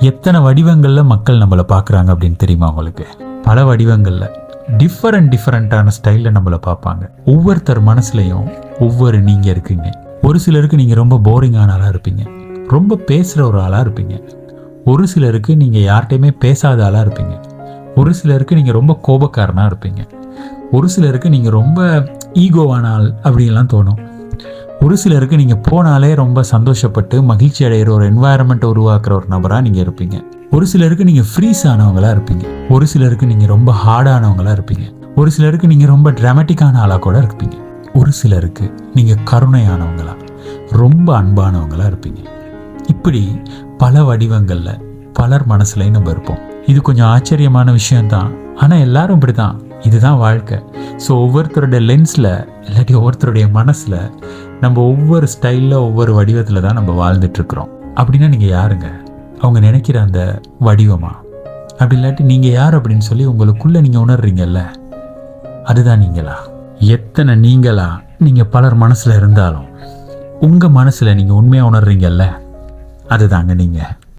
எத்தனை வடிவங்களில் மக்கள் நம்மளை பார்க்குறாங்க அப்படின்னு தெரியுமா உங்களுக்கு? பல வடிவங்களில். டிஃப்ரெண்ட் டிஃப்ரெண்ட்டான ஸ்டைலில் நம்மளை பார்ப்பாங்க. ஒவ்வொருத்தர் மனசுலையும் ஒவ்வொரு நீங்கள் இருக்கீங்க. ஒரு சிலருக்கு நீங்கள் ரொம்ப போரிங்கான ஆளாக இருப்பீங்க. ரொம்ப பேசுகிற ஒரு ஆளாக இருப்பீங்க. ஒரு சிலருக்கு நீங்கள் யார்கிட்டையுமே பேசாத ஆளாக இருப்பீங்க. ஒரு சிலருக்கு நீங்கள் ரொம்ப கோபக்காரனாக இருப்பீங்க. ஒரு சிலருக்கு நீங்கள் ரொம்ப ஈகோவான ஆள் அப்படின்லாம் தோணும். ஒரு சிலருக்கு நீங்கள் போனாலே ரொம்ப சந்தோஷப்பட்டு மகிழ்ச்சி அடைகிற ஒரு என்வாயரன்மெண்ட்டை உருவாக்குற ஒரு நபராக நீங்கள் இருப்பீங்க. ஒரு சிலருக்கு நீங்கள் ஃப்ரீஸ் ஆனவங்களா இருப்பீங்க. ஒரு சிலருக்கு நீங்கள் ரொம்ப ஹார்டானவங்களா இருப்பீங்க. ஒரு சிலருக்கு நீங்கள் ரொம்ப ட்ராமட்டிக்கான ஆளாக கூட இருப்பீங்க. ஒரு சிலருக்கு நீங்கள் கருணையானவங்களா ரொம்ப அன்பானவங்களாக இருப்பீங்க. இப்படி பல வடிவங்களில் பலர் மனசுலையும் நம்ம இருப்போம். இது கொஞ்சம் ஆச்சரியமான விஷயம்தான். ஆனால் எல்லாரும் இப்படி தான் இதுதான் வாழ்க்கை. ஸோ ஒவ்வொருத்தருடைய லென்ஸில் இல்லாட்டி ஒவ்வொருத்தருடைய மனசில் நம்ம ஒவ்வொரு ஸ்டைலில் ஒவ்வொரு வடிவத்தில் தான் நம்ம வாழ்ந்துட்டுருக்குறோம். அப்படின்னா நீங்கள் யாருங்க? அவங்க நினைக்கிற அந்த வடிவமா? அப்படி இல்லாட்டி நீங்கள் யார் அப்படின்னு சொல்லி உங்களுக்குள்ளே நீங்கள் உணர்றீங்கல்ல? அதுதான் நீங்களா? எத்தனை நீங்களா நீங்கள் பலர் மனசில் இருந்தாலும் உங்கள் மனசில் நீங்கள் உண்மையாக உணர்றீங்கல்ல? அதுதாங்க நீங்கள்